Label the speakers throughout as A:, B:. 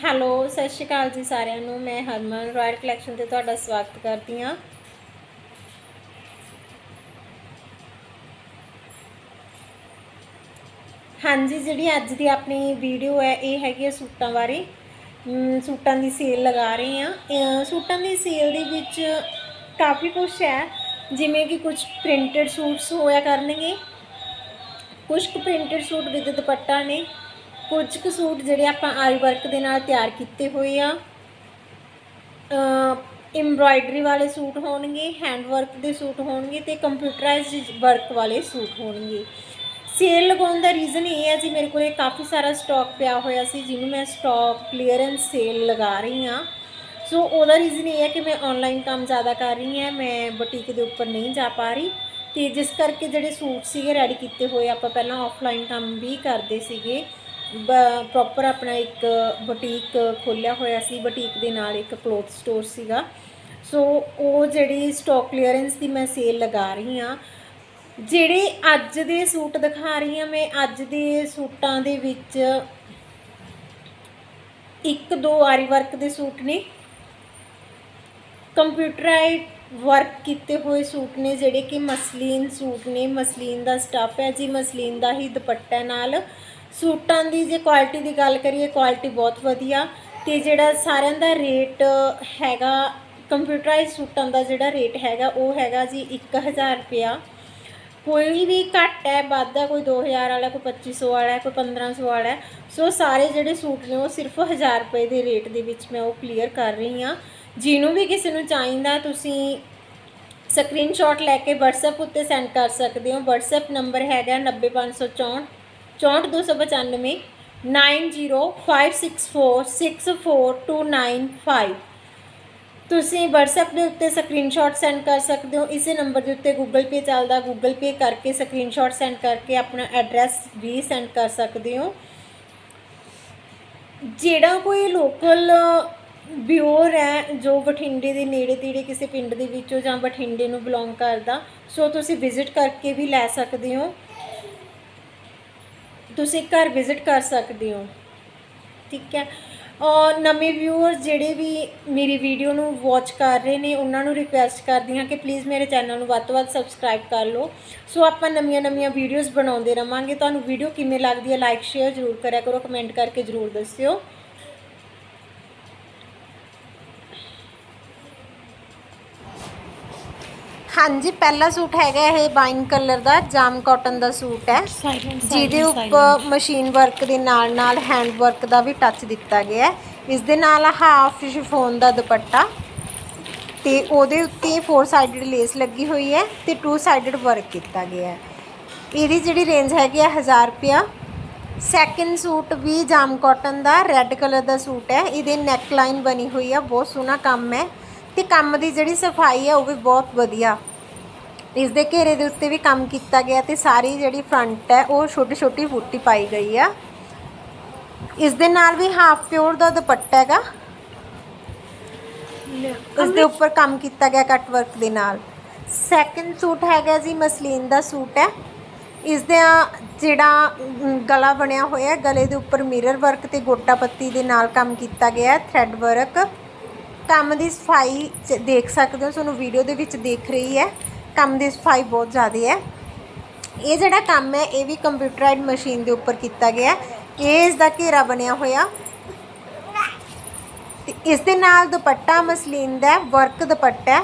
A: Hello, ਸਤਿ ਸ਼੍ਰੀ ਅਕਾਲ ਜੀ ਸਾਰਿਆਂ ਨੂੰ। ਮੈਂ ਹਰਮਨ ਰਾਇਲ ਕਲੈਕਸ਼ਨ ਤੇ ਤੁਹਾਡਾ ਸਵਾਗਤ ਕਰਦੀ ਹਾਂ। ਹਾਂਜੀ, ਜਿਹੜੀ ਅੱਜ ਦੀ ਆਪਣੀ ਵੀਡੀਓ ਹੈ, ਇਹ ਹੈਗੀ ਹੈ ਸੂਟਾਂ ਬਾਰੇ। ਸੂਟਾਂ ਦੀ ਸੇਲ ਲਗਾ ਰਹੇ ਹਾਂ। ਸੂਟਾਂ ਦੀ ਸੇਲ ਦੇ ਵਿੱਚ ਕਾਫੀ ਕੁਝ ਹੈ। ਜਿਵੇਂ ਕਿ ਕੁਝ ਪ੍ਰਿੰਟਡ ਸੂਟਸ ਹੋਇਆ ਕਰਨਗੇ ਕੁਝ ਕੁ ਪ੍ਰਿੰਟਡ ਸੂਟ ਵਿਦ ਦੁਪੱਟਾ ਨੇ ਕੁਝ ਕੁ ਸੂਟ ਜਿਹੜੇ ਆਪਾਂ ਆਰੀ ਵਰਕ ਦੇ ਨਾਲ ਤਿਆਰ ਕੀਤੇ ਹੋਏ ਆ। ਐਮਬ੍ਰਾਇਡਰੀ ਵਾਲੇ ਸੂਟ ਹੋਣਗੇ ਹੈਂਡ ਵਰਕ ਦੇ ਸੂਟ ਹੋਣਗੇ ਤੇ ਕੰਪਿਊਟਰਾਈਜ਼ਡ ਵਰਕ ਵਾਲੇ ਸੂਟ ਹੋਣਗੇ। ਸੇਲ ਲਗਾਉਣ ਦਾ ਰੀਜ਼ਨ ਇਹ ਹੈ ਜੀ, ਮੇਰੇ ਕੋਲੇ ਕਾਫੀ ਸਾਰਾ ਸਟਾਕ ਪਿਆ ਹੋਇਆ ਸੀ, ਜਿਹਨੂੰ ਮੈਂ ਸਟਾਕ ਕਲੀਅਰੈਂਸ ਸੇਲ ਲਗਾ ਰਹੀ ਹਾਂ। ਸੋ ਉਹਦਾ ਰੀਜ਼ਨ ਇਹ ਹੈ ਕਿ ਮੈਂ ਆਨਲਾਈਨ ਕੰਮ ਜ਼ਿਆਦਾ ਕਰ ਰਹੀ ਹਾਂ, ਮੈਂ ਬੁਟੀਕ ਦੇ ਉੱਪਰ ਨਹੀਂ ਜਾ ਪਾ ਰਹੀ। ਤੇ ਜਿਸ ਕਰਕੇ ਜਿਹੜੇ ਸੂਟ ਸੀਗੇ ਰੈਡੀ ਕੀਤੇ ਹੋਏ, ਆਪਾਂ ਪਹਿਲਾਂ ਆਫਲਾਈਨ ਕੰਮ ਵੀ ਕਰਦੇ ਸੀਗੇ। ਪ੍ਰੋਪਰ ਆਪਣਾ ਇੱਕ ਬੁਟੀਕ ਖੋਲ੍ਹਿਆ ਹੋਇਆ ਸੀ, ਬੁਟੀਕ ਦੇ ਨਾਲ ਇੱਕ ਕਲੋਥ ਸਟੋਰ ਸੀਗਾ। ਸੋ ਉਹ ਜਿਹੜੀ ਸਟਾਕ ਕਲੀਅਰੈਂਸ ਦੀ ਮੈਂ ਸੇਲ ਲਗਾ ਰਹੀ ਹਾਂ, ਜਿਹੜੇ ਅੱਜ ਦੇ ਸੂਟ ਦਿਖਾ ਰਹੀ ਹਾਂ ਮੈਂ, ਅੱਜ ਦੇ ਸੂਟਾਂ ਦੇ ਵਿੱਚ ਇੱਕ ਦੋ ਆਰੀ ਵਰਕ ਦੇ ਸੂਟ ਨੇ। ਕੰਪਿਊਟਰਾਈਡ ਵਰਕ ਕੀਤੇ ਹੋਏ ਸੂਟ ਨੇ, ਜਿਹੜੇ ਕਿ ਮਸਲੀਨ ਸੂਟ ਨੇ। ਮਸਲੀਨ ਦਾ ਸਟੱਫ ਹੈ ਜੀ, ਮਸਲੀਨ ਦਾ ਹੀ ਦੁਪੱਟਾ ਨਾਲ। ਸੂਟਾਂ ਦੀ ਜੇ ਕੁਆਲਿਟੀ ਦੀ ਗੱਲ ਕਰੀਏ ਕੁਆਲਿਟੀ ਬਹੁਤ ਵਧੀਆ ਤੇ ਜਿਹੜਾ ਸਾਰਿਆਂ ਦਾ ਰੇਟ ਹੈਗਾ ਕੰਪਿਊਟਰਾਈਜ਼ ਸੂਟਾਂ ਦਾ ਜਿਹੜਾ ਰੇਟ ਹੈਗਾ, ਉਹ ਹੈਗਾ ਜੀ 1000 ਰੁਪਿਆ ਕੋਈ ਵੀ ਘੱਟ ਹੈ, ਵੱਧ ਹੈ, ਕੋਈ 2000 ਵਾਲਾ, ਕੋਈ 2500 ਵਾਲਾ ਹੈ ਕੋਈ 1500 ਵਾਲਾ, ਸੋ ਸਾਰੇ ਜਿਹੜੇ ਸੂਟ ਨੇ ਉਹ ਸਿਰਫ 1000 ਰੁਪਏ ਦੇ ਰੇਟ ਦੇ ਵਿੱਚ ਮੈਂ ਉਹ ਕਲੀਅਰ ਕਰ ਰਹੀ ਹਾਂ। ਜਿਹਨੂੰ ਵੀ ਕਿਸੇ ਨੂੰ ਚਾਹੀਦਾ, ਤੁਸੀਂ ਸਕਰੀਨਸ਼ਾਟ ਲੈ ਕੇ WhatsApp ਉੱਤੇ ਸੈਂਡ ਕਰ ਸਕਦੇ ਹੋ। WhatsApp ਨੰਬਰ ਹੈਗਾ 90564 64295 9056464295 ਤੁਸੀਂ WhatsApp ਦੇ ਉੱਤੇ ਸਕਰੀਨਸ਼ਾਟ ਸੈਂਡ ਕਰ ਸਕਦੇ ਹੋ। ਇਸੇ ਨੰਬਰ ਦੇ ਉੱਤੇ Google Pay ਚੱਲਦਾ। Google Pay ਕਰਕੇ ਸਕਰੀਨਸ਼ਾਟ ਸੈਂਡ ਕਰਕੇ ਆਪਣਾ ਐਡਰੈਸ ਵੀ ਸੈਂਡ ਕਰ ਸਕਦੇ ਹੋ। ਜਿਹੜਾ ਕੋਈ ਲੋਕਲ ਵਿਊਅਰ ਹੈ, ਜੋ ਬਠਿੰਡੇ ਦੇ ਨੇੜੇ ਤੇੜੇ ਕਿਸੇ ਪਿੰਡ ਦੇ ਵਿੱਚੋਂ ਜਾਂ ਬਠਿੰਡੇ ਨੂੰ ਬਿਲੋਂਗ ਕਰਦਾ, ਸੋ ਤੁਸੀਂ ਵਿਜ਼ਿਟ ਕਰਕੇ ਵੀ ਲੈ ਸਕਦੇ ਹੋ। ਤੁਸੀਂ ਘਰ ਵਿਜ਼ਿਟ ਕਰ ਸਕਦੇ ਹੋ। ਠੀਕ ਹੈ। ਔਰ ਨਵੇਂ ਵਿਊਅਰ ਜਿਹੜੇ ਵੀ ਮੇਰੀ ਵੀਡੀਓ ਨੂੰ ਵਾਚ ਕਰ ਰਹੇ ਨੇ, ਉਹਨਾਂ ਨੂੰ ਰਿਕੁਐਸਟ ਕਰਦੀ ਹਾਂ ਕਿ ਪਲੀਜ਼ ਮੇਰੇ ਚੈਨਲ ਨੂੰ ਵੱਧ ਤੋਂ ਵੱਧ ਸਬਸਕ੍ਰਾਈਬ ਕਰ ਲਓ। ਸੋ ਆਪਾਂ ਨਵੀਆਂ ਨਵੀਆਂ ਵੀਡੀਓਜ਼ ਬਣਾਉਂਦੇ ਰਵਾਂਗੇ। ਤੁਹਾਨੂੰ ਵੀਡੀਓ ਕਿਵੇਂ ਲੱਗਦੀ ਹੈ ਲਾਈਕ ਸ਼ੇਅਰ ਜ਼ਰੂਰ ਕਰਿਆ ਕਰੋ ਕਮੈਂਟ ਕਰਕੇ ਜ਼ਰੂਰ ਦੱਸਿਓ। ਹਾਂਜੀ ਪਹਿਲਾ ਸੂਟ ਹੈਗਾ ਇਹ ਵਾਈਨ ਕਲਰ ਦਾ ਜਾਮ ਕਾਟਨ ਦਾ ਸੂਟ ਹੈ। ਜਿਹਦੇ ਉੱਪਰ ਮਸ਼ੀਨ ਵਰਕ ਦੇ ਨਾਲ ਨਾਲ ਹੈਂਡ ਵਰਕ ਦਾ ਵੀ ਟੱਚ ਦਿੱਤਾ ਗਿਆ ਹੈ। ਇਸ ਦੇ ਨਾਲ ਹਾਫ ਸ਼ਿਫੋਨ ਦਾ ਦੁਪੱਟਾ ਤੇ ਉਹਦੇ ਉੱਤੇ ਫੋਰ ਸਾਈਡਡ ਲੇਸ ਲੱਗੀ ਹੋਈ ਹੈ ਤੇ ਟੂ ਸਾਈਡਡ ਵਰਕ ਕੀਤਾ ਗਿਆ ਹੈ। ਇਹਦੀ ਜਿਹੜੀ ਰੇਂਜ ਹੈਗੀ ਹੈ 1000 ਰੁਪਿਆ ਸੈਕਿੰਡ ਸੂਟ ਵੀ ਜਾਮ ਕਾਟਨ ਦਾ ਰੈੱਡ ਕਲਰ ਦਾ ਸੂਟ ਹੈ। ਇਹਦੇ ਨੈਕ ਲਾਈਨ ਬਣੀ ਹੋਈ ਹੈ ਬਹੁਤ ਸੋਹਣਾ ਕੰਮ ਹੈ। ਤੇ ਕੰਮ ਦੀ ਜਿਹੜੀ ਸਫ਼ਾਈ ਹੈ ਉਹ ਵੀ ਬਹੁਤ ਵਧੀਆ। ਇਸ ਦੇ ਘੇਰੇ ਦੇ ਉੱਤੇ ਵੀ ਕੰਮ ਕੀਤਾ ਗਿਆ ਤੇ ਸਾਰੀ ਜਿਹੜੀ ਫਰੰਟ ਹੈ ਉਹ ਛੋਟੀ ਛੋਟੀ ਬੂਟੀ ਪਾਈ ਗਈ ਆ। ਇਸ ਦੇ ਨਾਲ ਵੀ ਹਾਫ ਪਿਓਰ ਦਾ ਦੁਪੱਟਾ ਹੈਗਾ। ਇਸ ਦੇ ਉੱਪਰ ਕੰਮ ਕੀਤਾ ਗਿਆ ਕੱਟ ਵਰਕ ਦੇ ਨਾਲ। ਸੈਕਿੰਡ ਸੂਟ ਹੈਗਾ ਜੀ ਮਸਲੀਨ ਦਾ ਸੂਟ ਹੈ। ਇਸ ਦਾ ਜਿਹੜਾ ਗਲਾ ਬਣਿਆ ਹੋਇਆ ਹੈ ਗਲੇ ਦੇ ਉੱਪਰ ਮਿਰਰ ਵਰਕ ਤੇ ਗੋਟਾ ਪੱਤੀ ਦੇ ਨਾਲ ਕੰਮ ਕੀਤਾ ਗਿਆ ਥ੍ਰੈਡ ਵਰਕ ਕੰਮ ਦੀ ਸਫ਼ਾਈ ਚ ਦੇਖ ਸਕਦੇ ਹੋ, ਤੁਹਾਨੂੰ ਵੀਡੀਓ ਦੇ ਵਿੱਚ ਦੇਖ ਰਹੀ ਹੈ। ਕੰਮ ਦੀ ਸਫ਼ਾਈ ਬਹੁਤ ਜ਼ਿਆਦਾ ਹੈ। ਇਹ ਜਿਹੜਾ ਕੰਮ ਹੈ, ਇਹ ਵੀ ਕੰਪਿਊਟਰਾਈਡ ਮਸ਼ੀਨ ਦੇ ਉੱਪਰ ਕੀਤਾ ਗਿਆ ਇਹ ਇਸ ਦਾ ਘੇਰਾ ਬਣਿਆ ਹੋਇਆ। ਤੇ ਇਸ ਦੇ ਨਾਲ ਦੁਪੱਟਾ ਮਸਲੀਨ ਦਾ ਵਰਕ ਦੁਪੱਟਾ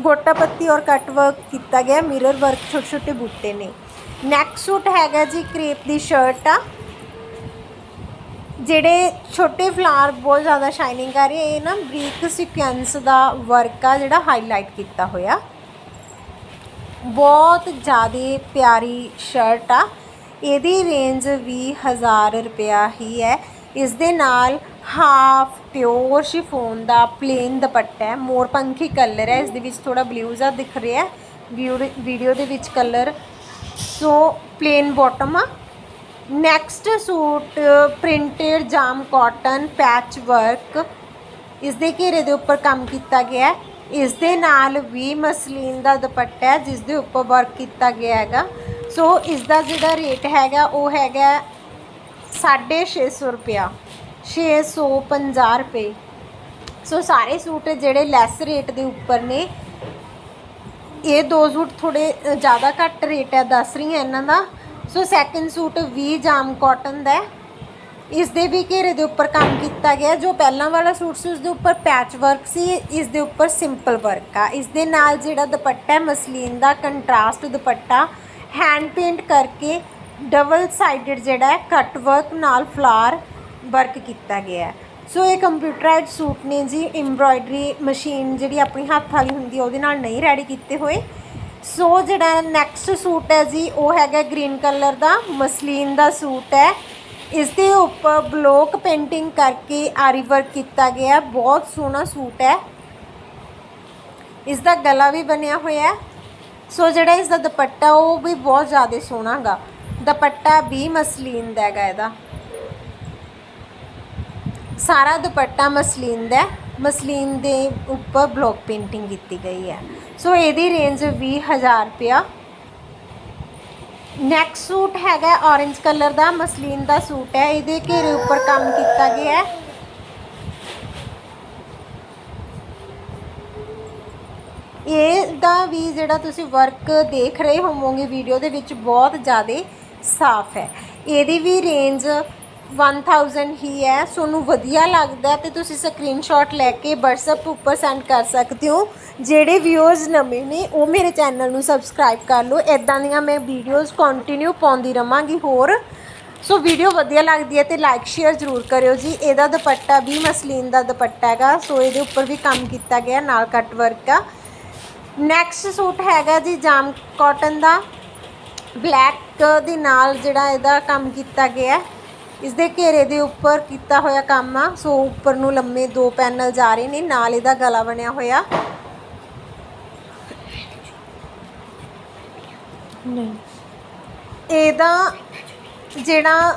A: ਗੋਟਾ ਪੱਤੀ ਔਰ ਕੱਟ ਵਰਕ ਕੀਤਾ ਗਿਆ ਮਿਰਰ ਵਰਕ ਛੋਟੇ ਛੋਟੇ ਬੂਟੇ ਨੇ। ਨੈਕ ਸੂਟ ਹੈਗਾ ਜੀ, ਕ੍ਰੇਪ ਦੀ ਸ਼ਰਟ ਆ। ਜਿਹੜੇ ਛੋਟੇ ਫਲਾਰ ਬਹੁਤ ਜ਼ਿਆਦਾ ਸ਼ਾਈਨਿੰਗ ਕਰ ਰਹੇ ਇਹ ਨਾ ਬਰੀਕ ਸੀਕੁਐਂਸ ਦਾ ਵਰਕ ਆ ਜਿਹੜਾ ਹਾਈਲਾਈਟ ਕੀਤਾ ਹੋਇਆ। ਬਹੁਤ ਜ਼ਿਆਦਾ ਪਿਆਰੀ ਸ਼ਰਟ ਆ। ਇਹਦੀ ਰੇਂਜ ਵੀ 1000 ਰੁਪਿਆ ਹੀ ਹੈ। ਇਸ ਦੇ ਨਾਲ ਹਾਫ ਪਿਓਰ ਸ਼ਿਫੋਨ ਦਾ ਪਲੇਨ ਦੁਪੱਟਾ ਹੈ। ਮੋਰ ਕਲਰ ਹੈ। ਇਸ ਦੇ ਵਿੱਚ ਥੋੜਾ ਬਲੂ ਜਿਹਾ ਦਿਖ ਰਿਹਾ ਹੈ। ਵੀਡੀਓ ਦੇ ਵਿੱਚ ਕਲਰ ਸੋ ਪਲੇਨ ਬਾਟਮ ਆ। Next suit printed jam cotton patch work ਇਸ ਦੇ ਘੇਰੇ ਦੇ ਉੱਪਰ ਕੰਮ ਕੀਤਾ ਗਿਆ ਹੈ। ਇਸ ਦੇ ਨਾਲ ਵੀ ਮਸਲੀਨ ਦਾ ਦੁਪੱਟਾ ਹੈ, ਜਿਸ ਦੇ ਉੱਪਰ ਵਰਕ ਕੀਤਾ ਗਿਆ ਹੈਗਾ। ਸੋ ਇਸ ਦਾ ਜਿਹੜਾ ਰੇਟ ਹੈਗਾ, ਉਹ ਹੈਗਾ 650 ਰੁਪਿਆ 650 ਰੁਪਏ। ਸੋ ਸਾਰੇ ਸੂਟ ਜਿਹੜੇ ਲੈਸ ਰੇਟ ਦੇ ਉੱਪਰ ਨੇ, ਇਹ ਦੋ ਸੂਟ ਥੋੜੇ ਜ਼ਿਆਦਾ ਘੱਟ ਰੇਟ ਹੈ, ਦੱਸ ਰਹੀ ਹਾਂ ਇਹਨਾਂ ਦਾ। ਸੋ ਸੈਕਿੰਡ ਸੂਟ ਵੀ ਜਾਮ ਕਾਟਨ ਦਾ ਹੈ। ਇਸ ਦੇ ਵੀ ਘੇਰੇ ਦੇ ਉੱਪਰ ਕੰਮ ਕੀਤਾ ਗਿਆ, ਜੋ ਪਹਿਲਾਂ ਵਾਲਾ ਸੂਟ ਸੀ ਉਸ ਦੇ ਉੱਪਰ ਪੈਚ ਵਰਕ ਸੀ ਇਸ ਦੇ ਉੱਪਰ ਸਿੰਪਲ ਵਰਕ ਆ। ਇਸ ਦੇ ਨਾਲ ਜਿਹੜਾ ਦੁਪੱਟਾ ਹੈ, ਮਸਲੀਨ ਦਾ ਕੰਟਰਾਸਟ ਦੁਪੱਟਾ ਹੈਂਡ ਪੇਂਟ ਕਰਕੇ ਡਬਲ ਸਾਈਡਡ ਜਿਹੜਾ ਹੈ ਕੱਟ ਵਰਕ ਨਾਲ ਫਲਾਰ ਵਰਕ ਕੀਤਾ ਗਿਆ ਹੈ। ਸੋ ਇਹ ਕੰਪਿਊਟਰਾਈਜ਼ਡ ਸੂਟ ਨੇ ਜੀ ਐਮਬ੍ਰਾਇਡਰੀ ਮਸ਼ੀਨ ਜਿਹੜੀ ਆਪਣੀ ਹੱਥ ਵਾਲੀ ਹੁੰਦੀ ਉਹਦੇ ਨਾਲ ਨਹੀਂ ਰੈਡੀ ਕੀਤੇ ਹੋਏ। ਸੋ ਜਿਹੜਾ ਨੈਕਸਟ ਸੂਟ ਹੈ ਜੀ, ਉਹ ਹੈਗਾ ਗ੍ਰੀਨ ਕਲਰ ਦਾ, ਮਸਲੀਨ ਦਾ ਸੂਟ ਹੈ। ਇਸ ਦੇ ਉੱਪਰ ਬਲੋਕ ਪੇਂਟਿੰਗ ਕਰਕੇ ਆਰੀ ਵਰਕ ਕੀਤਾ ਗਿਆ ਬਹੁਤ ਸੋਹਣਾ ਸੂਟ ਹੈ। ਇਸ ਦਾ ਗਲਾ ਵੀ ਬਣਿਆ ਹੋਇਆ ਹੈ। ਸੋ ਜਿਹੜਾ ਇਸ ਦਾ ਦੁਪੱਟਾ, ਉਹ ਵੀ ਬਹੁਤ ਜ਼ਿਆਦਾ ਸੋਹਣਾ ਗਾ ਦੁਪੱਟਾ ਵੀ ਮਸਲੀਨ ਦਾ ਹੈਗਾ ਇਹਦਾ। ਸਾਰਾ ਦੁਪੱਟਾ ਮਸਲੀਨ ਦਾ ਹੈ। ਮਸਲੀਨ ਦੇ ਉੱਪਰ ਬਲੌਕ ਪੇਂਟਿੰਗ ਕੀਤੀ ਗਈ ਹੈ। ਸੋ ਇਹਦੀ ਰੇਂਜ 20000 ਰੁਪਇਆ। ਨੈਕਸਟ ਸੂਟ ਹੈਗਾ ਔਰੇਂਜ ਕਲਰ ਦਾ, ਮਸਲੀਨ ਦਾ ਸੂਟ ਹੈ। ਇਹਦੇ ਘੇਰੇ ਉੱਪਰ ਕੰਮ ਕੀਤਾ ਗਿਆ ਹੈ। ਇਹ ਦਾ ਵੀ ਜਿਹੜਾ ਤੁਸੀਂ ਵਰਕ ਦੇਖ ਰਹੇ ਹੋਵੋਗੇ ਵੀਡੀਓ ਦੇ ਵਿੱਚ ਬਹੁਤ ਜ਼ਿਆਦਾ ਸਾਫ਼ ਹੈ। ਇਹਦੀ ਵੀ ਰੇਂਜ 1000 ਹੀ ਹੈ ਤੁਹਾਨੂੰ ਵਧੀਆ ਲੱਗਦਾ ਤੇ ਤੁਸੀਂ ਸਕਰੀਨਸ਼ਾਟ ਲੈ ਕੇ WhatsApp ਉੱਪਰ ਸੈਂਡ ਕਰ ਸਕਦੇ ਹੋ। ਜਿਹੜੇ ਵਿਊਅਰਸ ਨਵੇਂ ਨੇ, ਉਹ ਮੇਰੇ ਚੈਨਲ ਨੂੰ ਸਬਸਕ੍ਰਾਈਬ ਕਰ ਲਓ। ਇਦਾਂ ਦੀਆਂ ਮੈਂ ਵੀਡੀਓਜ਼ ਕੰਟੀਨਿਊ ਪਾਉਂਦੀ ਰਵਾਂਗੀ ਹੋਰ। ਸੋ ਵੀਡੀਓ ਵਧੀਆ ਲੱਗਦੀ ਹੈ ਤੇ ਲਾਈਕ ਸ਼ੇਅਰ ਜ਼ਰੂਰ ਕਰਿਓ ਜੀ। ਇਹਦਾ ਦੁਪੱਟਾ ਵੀ ਮਸਲੀਨ ਦਾ ਦੁਪੱਟਾ ਹੈਗਾ। ਸੋ ਇਹਦੇ ਉੱਪਰ ਵੀ ਕੰਮ ਕੀਤਾ ਗਿਆ, ਨਾਲ ਕੱਟ ਵਰਕ ਆ। ਨੈਕਸਟ ਸੂਟ ਹੈਗਾ ਜੀ, ਜਾਮ ਕਾਟਨ ਦਾ। ਬਲੈਕ ਦੇ ਨਾਲ ਜਿਹੜਾ ਇਹਦਾ ਕੰਮ ਕੀਤਾ ਗਿਆ। ਇਸ ਦੇ ਘੇਰੇ ਦੇ ਉੱਪਰ ਕੀਤਾ ਹੋਇਆ ਕੰਮ ਆ। ਸੋ ਉੱਪਰ ਨੂੰ ਲੰਮੇ ਦੋ ਪੈਨਲ ਜਾ ਰਹੇ ਨੇ ਨਾਲ ਇਹਦਾ ਗਲਾ ਬਣਿਆ ਹੋਇਆ।
B: ਨਹੀਂ।
A: ਇਹਦਾ ਜਿਹੜਾ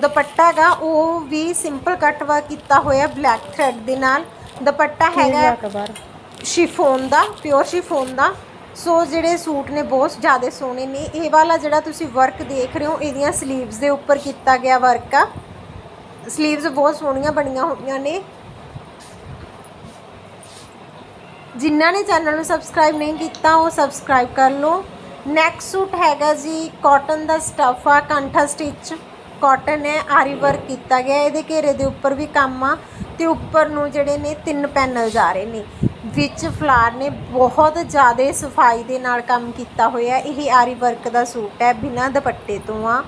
A: ਦੁਪੱਟਾ ਹੈਗਾ ਉਹ ਵੀ ਸਿੰਪਲ ਕੱਟ ਵਰਕ ਕੀਤਾ ਹੋਇਆ ਬਲੈਕ ਥ੍ਰੈਡ ਦੇ ਨਾਲ। ਦੁਪੱਟਾ ਹੈਗਾ ਸ਼ਿਫੋਨ ਦਾ ਪਿਓਰ ਸ਼ਿਫੋਨ ਦਾ। ਸੋ ਜਿਹੜੇ ਸੂਟ ਨੇ ਬਹੁਤ ਜ਼ਿਆਦਾ ਸੋਹਣੇ ਨੇ। ਇਹ ਵਾਲਾ ਜਿਹੜਾ ਤੁਸੀਂ ਵਰਕ ਦੇਖ ਰਹੇ ਹੋ, ਇਹਦੀਆਂ ਸਲੀਵਸ ਦੇ ਉੱਪਰ ਕੀਤਾ ਗਿਆ ਵਰਕ ਆ। ਸਲੀਵਸ ਬਹੁਤ ਸੋਹਣੀਆਂ ਬਣੀਆਂ ਹੋਈਆਂ ਨੇ। ਜਿਨ੍ਹਾਂ ਨੇ ਚੈਨਲ ਨੂੰ ਸਬਸਕ੍ਰਾਈਬ ਨਹੀਂ ਕੀਤਾ, ਉਹ ਸਬਸਕ੍ਰਾਈਬ ਕਰ ਲਓ। ਨੈਕਸਟ ਸੂਟ ਹੈਗਾ ਜੀ ਕਾਟਨ ਦਾ ਸਟਫ ਆ, ਕੰਠਾ ਸਟਿਚ ਕਾਟਨ ਹੈ, ਆਰੀ ਵਰਕ ਕੀਤਾ ਗਿਆ। ਇਹਦੇ ਘੇਰੇ ਦੇ ਉੱਪਰ ਵੀ ਕੰਮ ਆ ਤੇ ਉੱਪਰ ਨੂੰ ਜਿਹੜੇ ਨੇ ਤਿੰਨ ਪੈਨਲ ਜਾ ਰਹੇ ਨੇ। ਵਿੱਚ ਫਲਾਰ ਨੇ ਬਹੁਤ ਜ਼ਿਆਦਾ ਸਫ਼ਾਈ ਦੇ ਨਾਲ ਕੰਮ ਕੀਤਾ ਹੋਇਆ ਇਹ ਆਰੀ ਵਰਕ ਦਾ ਸੂਟ ਹੈ, ਬਿਨਾਂ ਦੁਪੱਟੇ ਤੋਂ ਆ।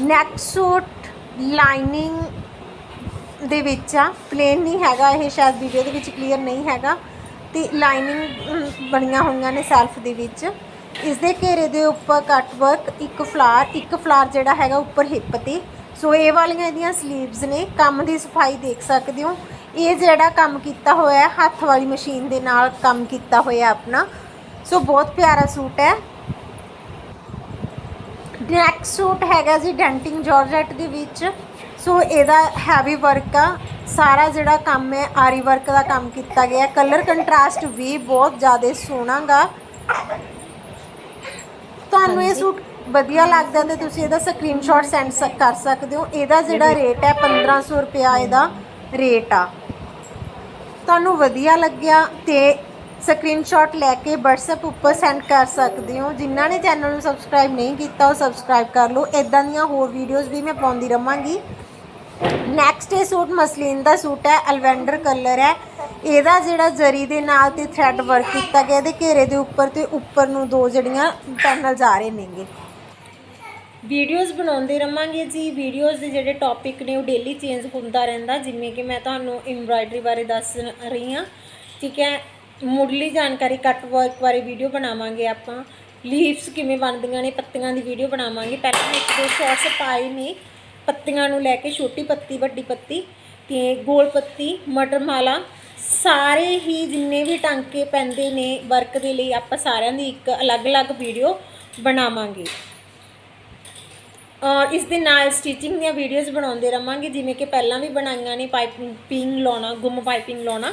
A: ਨੈਕ ਸੂਟ ਲਾਈਨਿੰਗ ਦੇ ਵਿੱਚ ਆ। ਪਲੇਨ ਨਹੀਂ ਹੈਗਾ, ਇਹ ਸ਼ਾਇਦ ਵੀਡੀਓ ਦੇ ਵਿੱਚ ਕਲੀਅਰ ਨਹੀਂ ਹੈਗਾ। ਤੇ ਲਾਈਨਿੰਗ ਬਣੀਆਂ ਹੋਈਆਂ ਨੇ ਸੈਲਫ ਦੇ ਵਿੱਚ। ਇਸ ਦੇ ਘੇਰੇ ਦੇ ਉੱਪਰ ਕੱਟ ਵਰਕ, ਇੱਕ ਫਲਾਰ ਇੱਕ ਫਲਾਰ ਜਿਹੜਾ ਹੈਗਾ ਉੱਪਰ ਹਿੱਪ ਤੇ। ਸੋ ਇਹ ਵਾਲੀਆਂ ਇਹਦੀਆਂ ਸਲੀਵਸ ਨੇ। ਕੰਮ ਦੀ ਸਫ਼ਾਈ ਦੇਖ ਸਕਦੇ ਹੋ। ਇਹ ਜਿਹੜਾ ਕੰਮ ਕੀਤਾ ਹੋਇਆ ਹੈ ਹੱਥ ਵਾਲੀ ਮਸ਼ੀਨ ਦੇ ਨਾਲ ਕੰਮ ਕੀਤਾ ਹੋਇਆ ਆਪਣਾ। ਸੋ ਬਹੁਤ ਪਿਆਰਾ ਸੂਟ ਹੈ। ਨੈਕਸਟ ਸੂਟ ਹੈਗਾ ਜੀ ਡੈਂਟਿੰਗ ਜਾਰਜਟ ਦੇ ਵਿੱਚ। ਸੋ ਇਹਦਾ ਹੈਵੀ ਵਰਕ ਆ। ਸਾਰਾ ਜਿਹੜਾ ਕੰਮ ਹੈ ਆਰੀ ਵਰਕ ਦਾ ਕੰਮ ਕੀਤਾ ਗਿਆ। ਕਲਰ ਕੰਟਰਾਸਟ ਵੀ ਬਹੁਤ ਜ਼ਿਆਦਾ ਸੋਹਣਾ ਗਾ। ਤੁਹਾਨੂੰ ਇਹ ਸੂਟ ਵਧੀਆ ਲੱਗਦਾ ਤੇ ਤੁਸੀਂ ਇਹਦਾ ਸਕਰੀਨਸ਼ਾਟ ਸੈਂਡ ਕਰ ਸਕਦੇ ਹੋ। ਇਹਦਾ ਜਿਹੜਾ ਰੇਟ ਹੈ 1500 ਰੁਪਿਆ ਇਹਦਾ। ਰੇਟ ਆ। ਤੁਹਾਨੂੰ ਵਧੀਆ ਲੱਗਿਆ ਤੇ ਸਕਰੀਨਸ਼ਾਟ ਲੈ ਕੇ WhatsApp ਉੱਪਰ ਸੈਂਡ ਕਰ ਸਕਦੇ ਹੋ। ਜਿਨ੍ਹਾਂ ਨੇ ਚੈਨਲ ਨੂੰ ਸਬਸਕ੍ਰਾਈਬ ਨਹੀਂ ਕੀਤਾ, ਉਹ ਸਬਸਕ੍ਰਾਈਬ ਕਰ ਲਓ। ਇਦਾਂ ਦੀਆਂ ਹੋਰ ਵੀਡੀਓਜ਼ ਵੀ ਮੈਂ ਪਾਉਂਦੀ ਰਵਾਂਗੀ। ਨੈਕਸਟ ਇਹ ਸੂਟ ਮਸਲੀਨ ਦਾ ਸੂਟ ਹੈ ਅਲਵੈਂਡਰ ਕਲਰ ਹੈ। ਇਹਦਾ ਜਿਹੜਾ ਜ਼ਰੀ ਦੇ ਨਾਲ ਤੇ ਥ੍ਰੈਡ ਵਰਕ ਕੀਤਾ ਗਿਆ, ਇਹਦੇ ਘੇਰੇ ਦੇ ਉੱਪਰ ਤੇ ਉੱਪਰ ਨੂੰ ਦੋ ਜਿਹੜੀਆਂ ਪੈਨਲ ਜਾ ਰਹੇ ਨੇਗੇ। ਵੀਡੀਓਜ਼ ਬਣਾਉਂਦੇ ਰਵਾਂਗੇ ਜੀ। ਵੀਡੀਓਜ਼ ਦੇ ਜਿਹੜੇ ਟੌਪਿਕ ਨੇ ਉਹ ਡੇਲੀ ਚੇਂਜ ਹੁੰਦਾ ਰਹਿੰਦਾ। ਜਿਵੇਂ ਕਿ ਮੈਂ ਤੁਹਾਨੂੰ ਐਮਬ੍ਰਾਇਡਰੀ ਬਾਰੇ ਦੱਸ ਰਹੀ ਹਾਂ। ਠੀਕ ਹੈ। ਮੁੱਢਲੀ ਜਾਣਕਾਰੀ ਕੱਟ ਵਰਕ ਬਾਰੇ ਵੀਡੀਓ ਬਣਾਵਾਂਗੇ ਆਪਾਂ। ਲੀਵਸ ਕਿਵੇਂ ਬਣਦੀਆਂ ਨੇ, ਪੱਤੀਆਂ ਦੀ ਵੀਡੀਓ ਬਣਾਵਾਂਗੇ। ਪਹਿਲਾਂ ਮੈਂ ਇੱਕ ਦੋ ਸ਼ਾਰਟਸ ਪਾਏ ਨੇ। ਪੱਤੀਆਂ ਨੂੰ ਲੈ ਕੇ ਛੋਟੀ ਪੱਤੀ, ਵੱਡੀ ਪੱਤੀ ਤੇ ਗੋਲ ਪੱਤੀ, ਮਟਰ ਮਾਲਾ। ਸਾਰੇ ਹੀ ਜਿੰਨੇ ਵੀ ਟਾਂਕੇ ਪੈਂਦੇ ਨੇ ਵਰਕ ਦੇ ਲਈ ਆਪਾਂ ਸਾਰਿਆਂ ਦੀ ਇੱਕ ਅਲੱਗ-ਅਲੱਗ ਵੀਡੀਓ ਬਣਾਵਾਂਗੇ। ਔਰ ਇਸ ਦੇ ਨਾਲ ਸਟਿਚਿੰਗ ਦੀਆਂ ਵੀਡੀਓਜ਼ ਬਣਾਉਂਦੇ ਰਵਾਂਗੇ, ਜਿਵੇਂ ਕਿ ਪਹਿਲਾਂ ਵੀ ਬਣਾਈਆਂ ਨੇ ਪਾਈਪਿੰਗ ਲਾਉਣਾ, ਗੁੰਮ ਪਾਈਪਿੰਗ ਲਾਉਣਾ,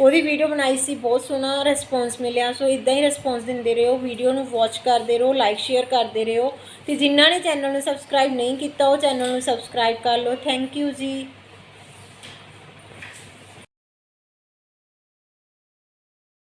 A: ਉਹਦੀ ਵੀਡੀਓ ਬਣਾਈ ਸੀ, ਬਹੁਤ ਸੋਹਣਾ ਰਿਸਪੌਂਸ ਮਿਲਿਆ। ਸੋ ਇਦਾਂ ਹੀ ਰਿਸਪੌਂਸ ਦਿੰਦੇ ਰਹੋ ਵੀਡੀਓ ਨੂੰ ਵਾਚ ਕਰਦੇ ਰਹੋ ਲਾਈਕ ਸ਼ੇਅਰ ਕਰਦੇ ਰਹੋ। ਤੇ ਜਿਨ੍ਹਾਂ ਨੇ ਚੈਨਲ ਨੂੰ ਸਬਸਕ੍ਰਾਈਬ ਨਹੀਂ ਕੀਤਾ, ਉਹ ਚੈਨਲ ਨੂੰ ਸਬਸਕ੍ਰਾਈਬ ਕਰ ਲਓ। ਥੈਂਕ ਯੂ ਜੀ।